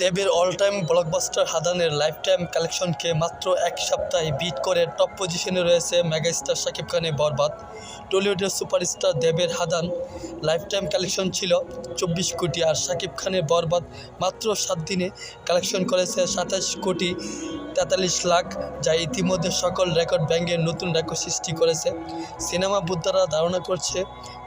দেবের all time blockbuster হাদানের life time কালেকশনকে মাত্র এক সপ্তাহে বিট করে টপ পজিশনে রয়েছে মেগাস্টার শাকিব খানের বরবাদ। টলিউডের সুপারস্টার দেবের হাদান লাইফ টাইম কালেকশন ছিল চব্বিশ কোটি আর শাকিব খানের বরবাদ মাত্র সাত দিনে কালেকশন করেছে সাতাশ কোটি তেতাল্লিশ লাখ, যা ইতিমধ্যে সকল রেকর্ড ব্যাঙ্গের নতুন রেকর্ড সৃষ্টি করেছে। সিনেমা বুদ্ধারা ধারণা করছে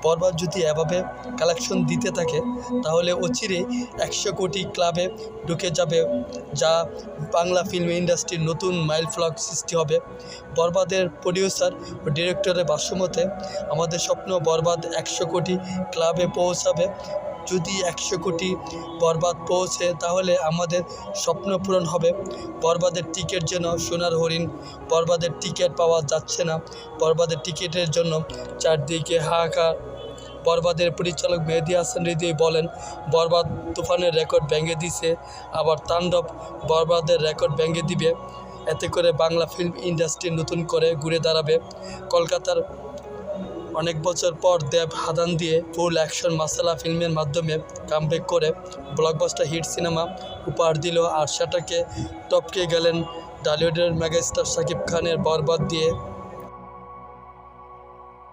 বরবাদ যদি এভাবে কালেকশন দিতে থাকে, তাহলে অচিরে একশো কোটি ক্লাবে ঢুকে যাবে, যা বাংলা ফিল্ম ইন্ডাস্ট্রির নতুন মাইল ফ্লগ সৃষ্টি হবে। বরবাদের প্রডিউসার ও ডিরেক্টরের ভাষ্যমতে, আমাদের স্বপ্ন বরবাদ একশো কোটি ক্লাবে পৌঁছাবে। যদি একশো কোটি বরবাদ পৌঁছে, তাহলে আমাদের স্বপ্ন পূরণ হবে। বরবাদের টিকিট যেন সোনার হরিণ, বরবাদের টিকিট পাওয়া যাচ্ছে না। বরবাদের টিকিটের জন্য চারদিকে হাহাকার। বরবাদের পরিচালক মেহেদি হাসান হৃদয় বলেন, বরবাদ তুফানের রেকর্ড ভেঙে দিছে, আবার তাণ্ডব বরবাদের রেকর্ড ভেঙে দিবে। এতে করে বাংলা ফিল্ম ইন্ডাস্ট্রি নতুন করে ঘুরে দাঁড়াবে। কলকাতার অনেক বছর পর দেব হাদান দিয়ে ফুল অ্যাকশন মাসালা ফিল্মের মাধ্যমে কামব্যাক করে ব্লকবাস্টার হিট সিনেমা উপহার দিল আর সেটাকে টপকে গেলেন ডালিউডের মেগাস্টার শাকিব খানের বরবাদ দিয়ে।